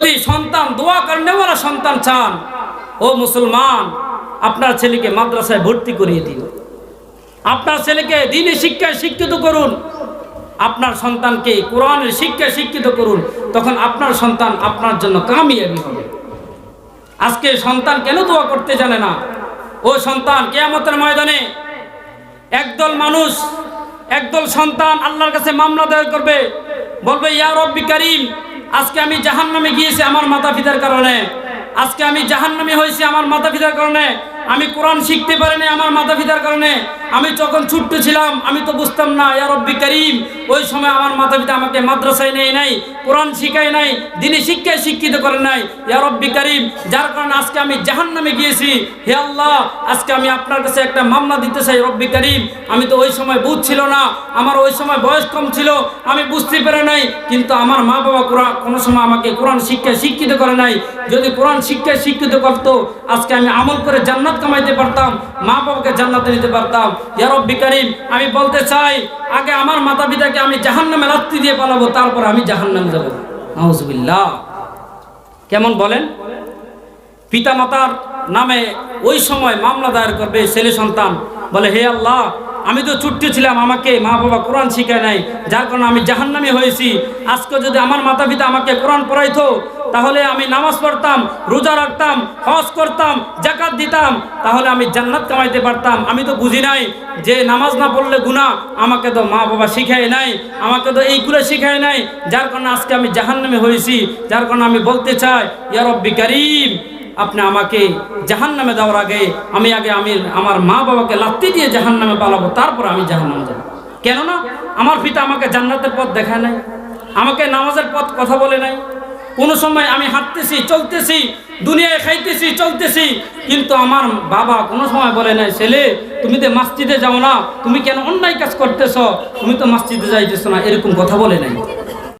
যদি সন্তান দোয়া করনেওয়ালা সন্তান চান, ও মুসলমান, আপনার ছেলেকে মাদ্রাসায় ভর্তি করিয়ে দিন। আপনার ছেলেকে দিনী শিক্ষায় শিক্ষিত করুন। আপনার সন্তানকে কোরআনের শিক্ষায় শিক্ষিত করুন। তখন আপনার সন্তান আপনার জন্য কামিয়াবি হবে। আজকে সন্তান কেন দোয়া করতে জানে না? ও সন্তান কেয়ামতের ময়দানে একদল মানুষ, একদল সন্তান আল্লাহর কাছে মামলা দায়ের করবে। বলবে, ইয়া রব্বি করিম আজকে আমি জাহান নামে গিয়েছি আমার মাতা পিতার কারণে। আজকে আমি জাহান নামে হয়েছি আমার মাতা পিতার কারণে। আমি কোরআন শিখতে পারিনি আমার মাতা পিতার কারণে। আমি যখন ছোট্ট ছিলাম, আমি তো বুঝতাম না, ইয়া রব্বি করিম। ওই সময় আমার মাতা পিতা আমাকে মাদ্রাসায় নেই নাই, কোরআন শিখায় নাই, দিনী শিক্ষায় শিক্ষিত করে নাই। ইয়া রব্বি করিম। যার কারণে আজকে আমি জাহান্নামে গিয়েছি। হে আল্লাহ, আজকে আমি আপনার কাছে একটা মামলা দিতে চাই, রব্বি করিম। আমি তো ওই সময় বুঝ ছিল না, আমার ওই সময় বয়স কম ছিল, আমি বুঝতে পারে নাই। কিন্তু আমার মা বাবা কোরআন কোনো সময় আমাকে কোরআন শিক্ষায় শিক্ষিত করে নাই। যদি কোরআন শিক্ষায় শিক্ষিত করতো, আজকে আমি আমল করে জান্নাত কামাইতে পারতাম, মা বাবাকে জান্নাতে নিতে পারতাম। ইয়া রব্বি করিম, আমি বলতে চাই, আগে আমার মাতা পিতাকে আমি জাহান্নামে লাত্তি দিয়ে পালাবো, তারপর আমি জাহান্নামে যাব। নাউজুবিল্লাহ। কেমন বলেন? পিতা মাতার নামে ওই সময় মামলা দায়ের করবে ছেলে সন্তান। বলে, হে আল্লাহ আমি তো ছুট্টি ছিলাম, আমাকে মা বাবা কোরআন শিখায় নাই। যার কারণে আমি জাহান্নামি হয়েছি। আজকে যদি আমার মাতা পিতা আমাকে কোরআন পড়াইতো, তাহলে আমি নামাজ পড়তাম, রোজা রাখতাম, হজ করতাম জাকাত দিতাম, তাহলে আমি জান্নাত কামাইতে পারতাম। আমি তো বুঝি নাই যে নামাজ না পড়লে গুণা আমাকে তো মা বাবা শিখায় নাই, আমাকে তো এইগুলো শিখায় নাই। যার কারণে আজকে আমি জাহান্নামে হয়েছি। যার কারণে আমি বলতে চাই, ইয়া রব্বি করিম আপনি আমাকে জাহান নামে দেওয়ার আগে আমি আগে আমি আমার মা বাবাকে লাত্তি দিয়ে জাহান নামে পালাবো, তারপর আমি জাহান নামে যাব। কেননা আমার পিতা আমাকে জান্নাতের পথ দেখায় নাই, আমাকে নামাজের পথ কথা বলে নাই। কোনো সময় আমি হাঁটতেছি, চলতেছি, দুনিয়ায় খাইতেছি, চলতেছি, কিন্তু আমার বাবা কোনো সময় বলে নাই, ছেলে, তুমি তো মসজিদে যাও না, তুমি কেন অন্যায় কাজ করতেছ? তুমি তো মসজিদে যাইতেছো না, এরকম কথা বলে নাই।